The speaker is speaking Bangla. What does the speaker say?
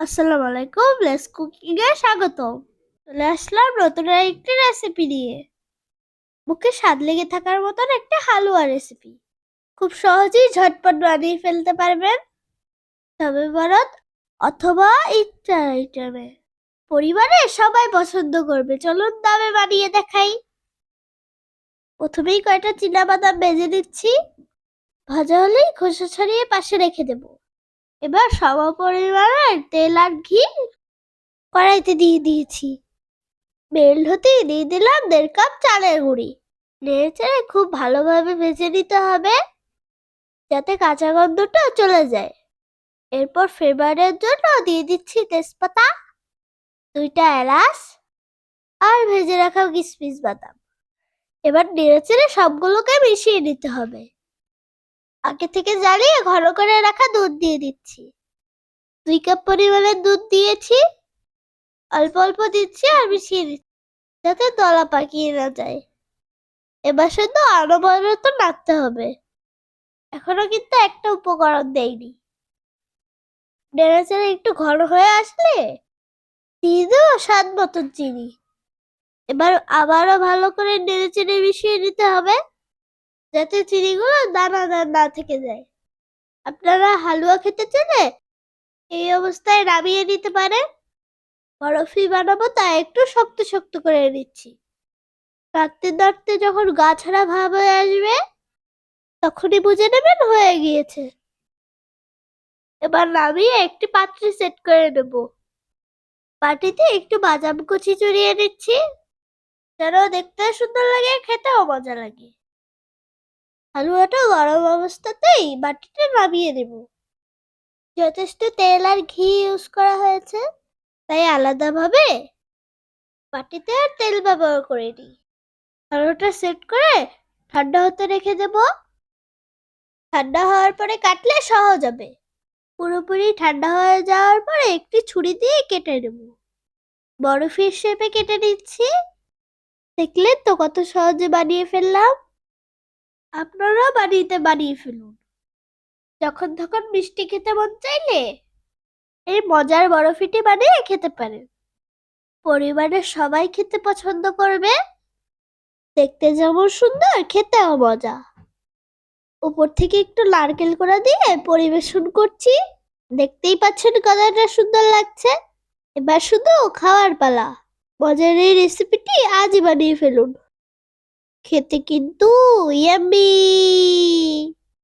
আসসালামু আলাইকুম লেস কুকিং এ স্বাগত চলে আসলাম নতুন একটি রেসিপি নিয়ে। মুখে স্বাদ লেগে থাকার মতন একটা হালুয়া রেসিপি খুব সহজেই ঝটপট বানিয়ে ফেলতে পারবেন। তবে বরত অথবা ইচ্ছার আইটেমে পরিবারে সবাই পছন্দ করবে। চলুন দামে বানিয়ে দেখাই। প্রথমেই কয়টা বাদাম ভেজে দিচ্ছি ভাজা হলেই খোসা ছাড়িয়ে পাশে রেখে দেবো। এবার সম পরিমাণের তেল আর ঘি কড়াইতে দিয়ে দিয়েছি। মেল্ট হতেই দিয়ে দিলাম দেড় কাপ চালের গুঁড়ি। নেড়ে খুব ভালোভাবে ভেজে নিতে হবে যাতে কাঁচা গন্ধটা চলে যায়। এরপর ফ্লেভারের জন্য দিয়ে দিচ্ছি তেজপাতা, দুইটা এলাচ আর ভেজে রাখা কিশমিশ বাদাম। এবার নেড়ে চেড়ে সবগুলোকে মিশিয়ে নিতে হবে। আগে থেকে জ্বালিয়ে ঘন করে রাখা দুধ দিয়ে দিচ্ছি। দুই কাপ পরিমাণের দুধ দিয়েছি। অল্প অল্প দিচ্ছি আর মিশিয়ে দিচ্ছি, যাতে দলা পাকিয়ে না যায়। এবার শুধু আরও তো নাড়তে হবে। এখনও কিন্তু একটা উপকরণ দেয়নি নেড়ে একটু ঘন হয়ে আসলে দিয়ে স্বাদ মতন চিনি। এবার আবারও ভালো করে নেড়ে চেড়ে মিশিয়ে নিতে হবে। যাতে চিনিগুলো দানা দানা থেকে যায়। আপনারা হালুয়া খেতে চাইলে এই অবস্থায় নামিয়ে নিতে পারেন। বরফি বানাবো তা একটু শক্ত শক্ত করে নিচ্ছি। নাড়তে নাড়তে যখন গা ছাড়া ভাব হয়ে আসবে, তখনই বুঝে নেবেন হয়ে গিয়েছে। এবার নামিয়ে একটি পাত্রে সেট করে নেব। বাটিতে একটু বাদাম কুচি চড়িয়ে নিচ্ছি। যেন দেখতে সুন্দর লাগে, খেতেও মজা লাগে। হালুয়াটা গরম অবস্থাতেই বাটিতে নামিয়ে দেব। যথেষ্ট তেল আর ঘি ইউজ করা হয়েছে, তাই আলাদাভাবে বাটিতে আর তেল ব্যবহার করে নিই হালুয়াটা সেট করে ঠান্ডা হতে রেখে দেব। ঠান্ডা হওয়ার পরে কাটলে সহজ হবে। পুরোপুরি ঠান্ডা হয়ে যাওয়ার পরে একটি ছুরি দিয়ে কেটে নেব। বরফির শেপে কেটে নিচ্ছি। দেখলেন তো কত সহজে বানিয়ে ফেললাম। আপনারাও বাড়িতে বানিয়ে ফেলুন। যখন তখন মিষ্টি খেতে মন চাইলে এই মজার বরফিটি বানিয়ে খেতে পারেন। পরিবারের সবাই খেতে পছন্দ করবে। দেখতে যেমন সুন্দর, খেতেও মজা। উপর থেকে একটু নারকেল করা দিয়ে পরিবেশন করছি। দেখতেই পাচ্ছেন কতটা সুন্দর লাগছে। এবার শুধু খাওয়ার পালা। মজার এই রেসিপিটি আজই বানিয়ে ফেলুন। খেতে কিন্তু ইয়াম্মি